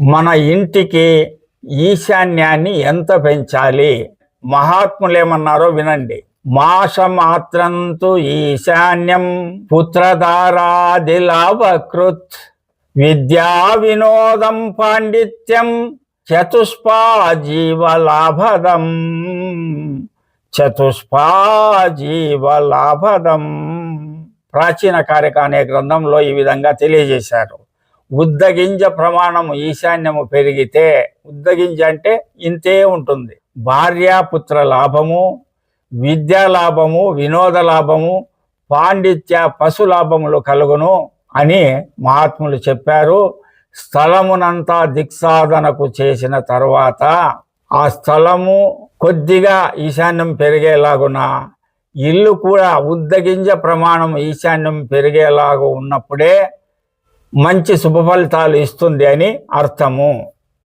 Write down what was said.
మన ఇంటికి ఈశాన్యాన్ని ఎంత పెంచాలి? మహాత్ములు ఏమన్నారో వినండి. మాసమాత్రంతు ఈశాన్యం పుత్రధారాదిలాభకృత్ విద్యా వినోదం పాండిత్యం చతుష్పా జీవలాభదం చతుష్పా జీవలాభదం ప్రాచీన కారిక అనే గ్రంథంలో ఈ విధంగా తెలియజేశారు. ఉద్దగింజ ప్రమాణం ఈశాన్యము పెరిగితే ఉద్దగింజ అంటే ఇంతే ఉంటుంది. భార్యాపుత్ర లాభము విద్యా లాభము వినోద లాభము పాండిత్య పశు లాభములు కలుగును అని మహాత్ములు చెప్పారు. స్థలమునంతా దిక్సాధనకు చేసిన తర్వాత ఆ స్థలము కొద్దిగా ఈశాన్యం పెరిగేలాగున ఇల్లు కూడా ఉద్దగింజ ప్రమాణం ఈశాన్యం పెరిగేలాగా ఉన్నప్పుడే మంచి శుభ ఫలితాలు ఇస్తుంది అని అర్థము.